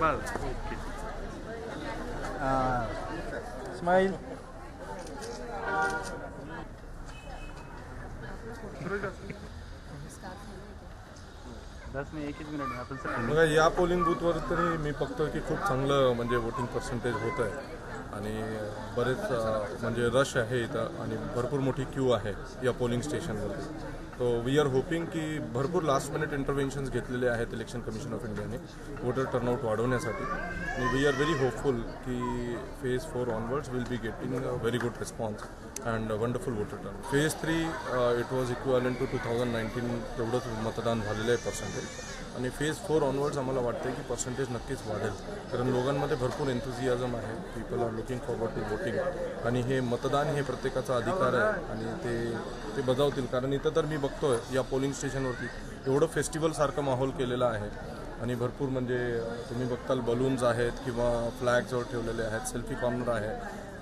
बस okay smile दस मिनट आपण सर बघा या पोलिंग बूथवर तरी मी बघतो की खूप चांगलं म्हणजे वोटिंग पर्सेंटेज होत आहे. आणि बरेच अ, म्हणजे रश आहे इथं आणि भरपूर मोठी क्यू आहे या पोलिंग स्टेशनवरती तो वी आर होपिंग की भरपूर लास्ट मिनिट इंटरव्हेन्शन्स घेतलेले आहेत इलेक्शन कमिशन ऑफ इंडियाने वोटर टर्नआउट वाढवण्यासाठी. आणि वी आर व्हेरी होपफुल की phase four onwards will be getting a very good response and wonderful voter turn phase three it was equal to two thousand nineteen तेवढंच मतदान झालेलं आहे percentage आणि phase four onwards आम्हाला वाटतं की percentage नक्कीच वाढेल. कारण लोकांमध्ये भरपूर एन्थुझियाझम आहे. People are looking forward to voting आणि हे मतदान हे प्रत्येकाचा अधिकार आहे. आणि ते ते बजावतील. कारण इथं तर मी बघतोय या पोलिंग स्टेशनवरती एवढं फेस्टिवलसारखं माहोल केलेला आहे. आणि भरपूर म्हणजे तुम्ही बघताल बलून्स आहेत किंवा फ्लॅगजवळ ठेवलेले आहेत सेल्फी कॉर्नर आहे.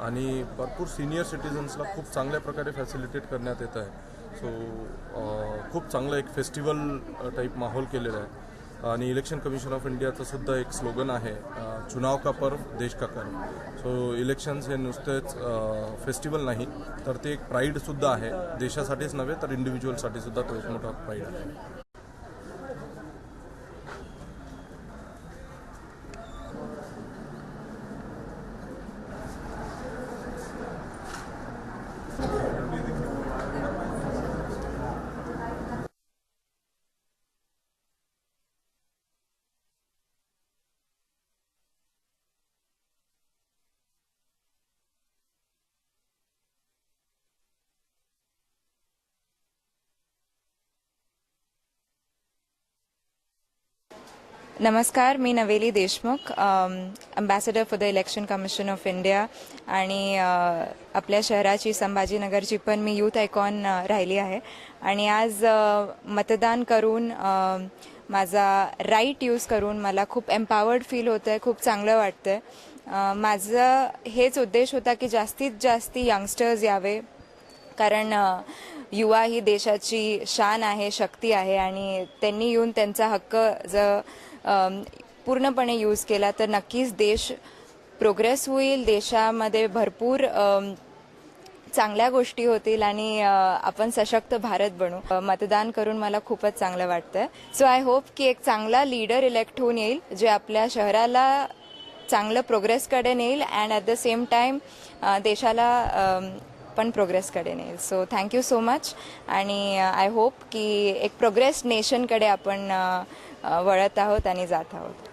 आणि भरपूर सिनियर सिटीजन्सला खूप चांगल्या प्रकारे फॅसिलिटेट करण्यात येत आहे. सो खूप चांगलं एक फेस्टिवल टाईप माहोल केलेला आहे. आणि इलेक्शन कमिशन ऑफ इंडियाचं सुद्धा एक स्लोगन आहे चुनाव का पर्व देश का कर्म. सो इलेक्शन्स हे नुसतेच फेस्टिवल नाही तर ते एक प्राईडसुद्धा आहे. देशासाठीच नव्हे तर इंडिव्हिज्युअलसाठी सुद्धा तो एक मोठा प्राईड आहे. नमस्कार मी Naveli Deshmukh ambassador for the election commission of India आणि आपल्या शहराची संभाजीनगरची पण मी यूथ आयकॉन राहिली आहे. आणि आज मतदान करून माझा राईट यूज करून मला खूप एम्पावर्ड फील होतं आहे खूप चांगलं वाटतं आहे माझं हेच उद्देश होता की जास्तीत जास्त यंगस्टर्स यावे कारण युवा ही देशाची शान आहे शक्ती आहे आणि त्यांनी येऊन त्यांचा हक्क जर पूर्णपणे यूज केला तर नक्कीच देश प्रोग्रेस होईल. देशामध्ये भरपूर चांगल्या गोष्टी होतील आणि आपण सशक्त भारत बनू. मतदान करून मला खूपच चांगलं वाटतंय. सो आय होप की एक चांगला लीडर इलेक्ट होऊन येईल जे आपल्या शहराला चांगलं प्रोग्रेसकडे नेईल and at the same time देशाला पण प्रोग्रेसकडे नेईल. So thank you so much आणि आय होप की एक प्रोग्रेस नेशनकडे आपण वळत आहोत आणि जात आहोत.